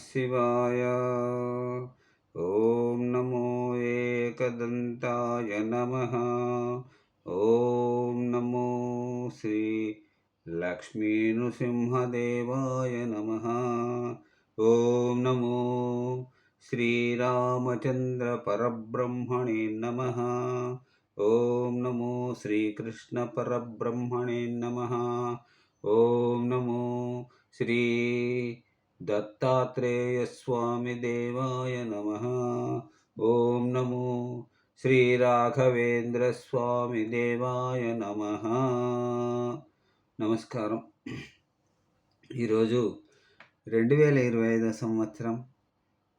శివాయ ఓం నమో ఏకదంతాయ నమ ఓం నమో శ్రీ లక్ష్మీ నృసింహదేవాయ నమ ఓం నమో శ్రీరామచంద్ర పరబ్రహ్మణే నమ ఓం నమో శ్రీకృష్ణ పరబ్రహ్మణే నమ ఓం నమో శ్రీ दत्तात्रेयस्वामिदेवाय नमः ॐ नमो శ్రీరాఘవేంద్రస్వామిదేవాయ నమ నమస్కారం ఈరోజు రెండు వేల ఇరవై ఐదో సంవత్సరం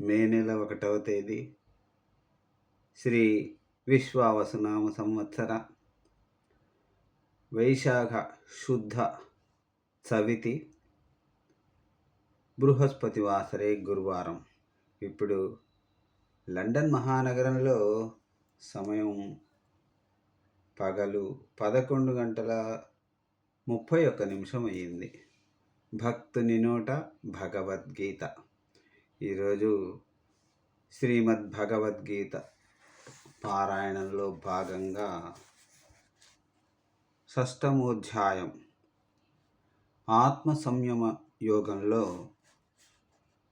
మే నెల ఒకటవ తేదీ శ్రీ విశ్వావసునామ సంవత్సర వైశాఖ శుద్ధ చవితి బృహస్పతి వాసరే గురువారం. ఇప్పుడు లండన్ మహానగరంలో సమయం పగలు పదకొండు గంటల ముప్పై ఒక్క నిమిషం అయ్యింది. భక్తుని నోట భగవద్గీత. ఈరోజు శ్రీమద్ భగవద్గీత పారాయణంలో భాగంగా షష్టమోధ్యాయం. ఆత్మ సంయమ యోగంలో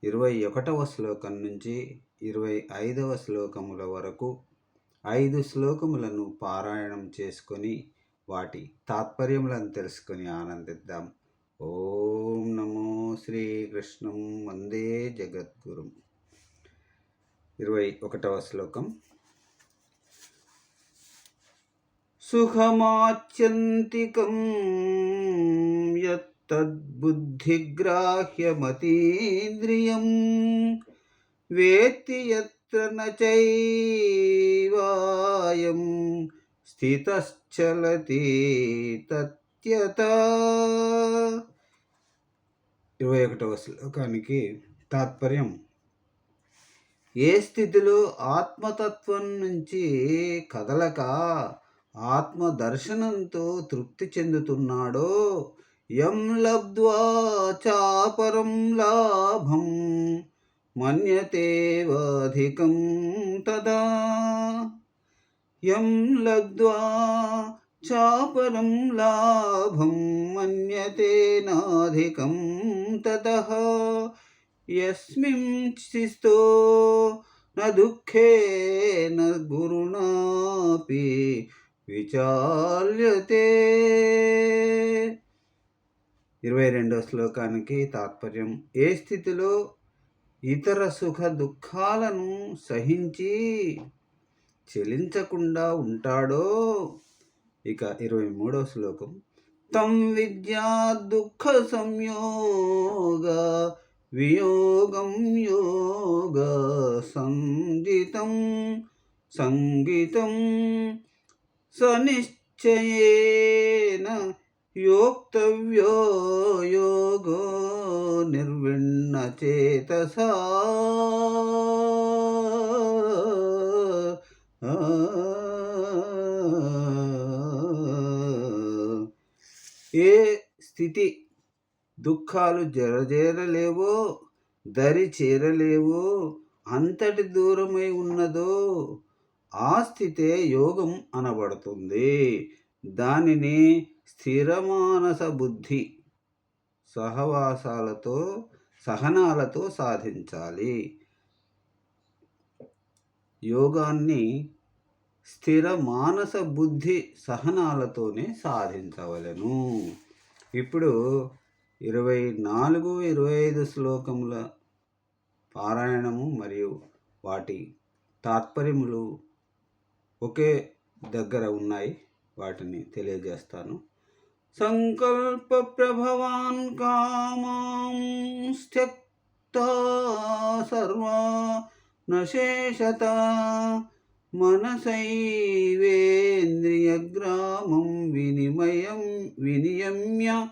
ఇరవై ఒకటవ శ్లోకం నుంచి ఇరవై ఐదవ శ్లోకముల వరకు ఐదు శ్లోకములను పారాయణం చేసుకొని వాటి తాత్పర్యములను తెలుసుకొని ఆనందిద్దాం. ఓం నమో శ్రీకృష్ణం వందే జగద్గురు. ఇరవై ఒకటవ శ్లోకం. సుఖమాత్యంతికం యత్తద్బుద్ధిగ్రాహ్యమతీంద్రియం వేత్తి యత్ర నైవాయం స్థితశ్చలతి తత్యత. ఇరవై ఒకటవ శ్లోకానికి తాత్పర్యం ఏ స్థితిలో ఆత్మతత్వం నుంచి కదలక ఆత్మ దర్శనంతో తృప్తి చెందుతున్నాడో యం లబ్ధ్వా చాపరం లాభం మన్యతేవాధికం తదా యం లబ్ధ్వా చాపరం లాభం మన్యతేనాధికం తతః యస్మిం శిస్తో న దుఃఖేన గురుణాపి విచాల్యతే ఇరవై రెండో శ్లోకానికి తాత్పర్యం. ఏ స్థితిలో ఇతర సుఖ దుఃఖాలను సహించి చెలించకుండా ఉంటాడో? ఇక ఇరవై మూడో శ్లోకం. తం విద్యా దుఃఖ సంయోగ వియోగం యోగ సంజితం సంగీతం సనిశ్చయేన యోక్తవ్యో యోగో నిర్విణ్ణ చేతస ఏ స్థితి దుఃఖాలు జరజేరలేవో దరి చేరలేవో అంతటి దూరమై ఉన్నదో ఆ స్థితే యోగం అనబడుతుంది. దానిని స్థిరమానస బుద్ధి సహవాసాలతో సహనాలతో సాధించాలి. యోగాన్ని స్థిర మానస బుద్ధి సహనాలతోనే సాధించవలను. ఇప్పుడు ఇరవై నాలుగు ఇరవై ఐదు శ్లోకముల పారాయణము మరియు వాటి తాత్పర్యములు ఒకే దగ్గర ఉన్నాయి. వాటిని తెలియజేస్తాను. సంకల్ప ప్రభవాన్ కామాం స్థ్యక్తా సర్వా నశేషత మనసైవేంద్రియగ్రామం వినిమయం వినియమ్య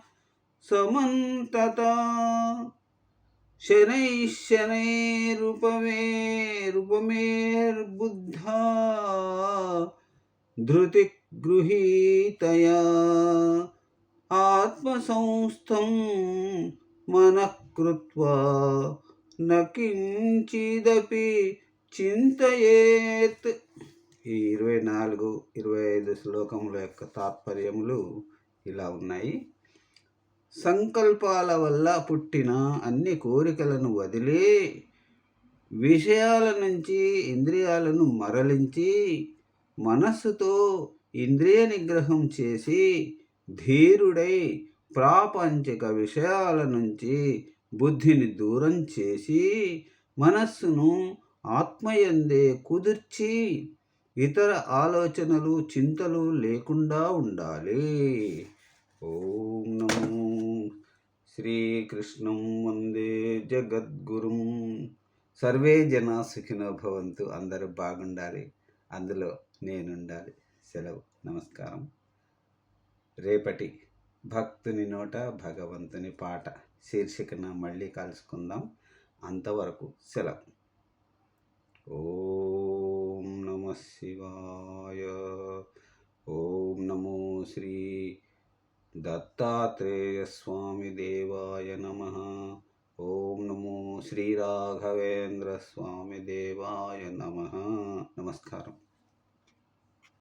సమంతత. శనైశనైరుపమే రూపమేర్బుద్ధా ధృతి గృహీతయా ఆత్మసంస్థం మనః కృత్వా నకించిదపి చింతయేత్. ఈ ఇరవై నాలుగు ఇరవై ఐదు శ్లోకముల యొక్క తాత్పర్యములు ఇలా ఉన్నాయి. సంకల్పాల వల్ల పుట్టిన అన్ని కోరికలను వదిలి విషయాల నుంచి ఇంద్రియాలను మరలించి మనస్సుతో ఇంద్రియ నిగ్రహం చేసి ధీరుడై ప్రాపంచిక విషయాల నుంచి బుద్ధిని దూరం చేసి మనస్సును ఆత్మయందే కుదిర్చి ఇతర ఆలోచనలు చింతలు లేకుండా ఉండాలి. ఓం నమో శ్రీకృష్ణం వందే జగద్గురుం. సర్వే జనా సుఖినో భవంతు. అందరూ బాగుండాలి. అందులో నేనుండాలి. సెలవు. నమస్కారం. రేపటి భక్తుని నోట భగవంతుని పాట శీర్షికన మళ్ళీ కలుసుకుందాం. అంతవరకు సెలవు. ఓం నమ శివాయ. ఓం నమో శ్రీ దత్తాత్రేయ స్వామి దేవాయ నమ. ఓం నమో శ్రీ రాఘవేంద్ర స్వామి దేవాయ నమ. నమస్కారం.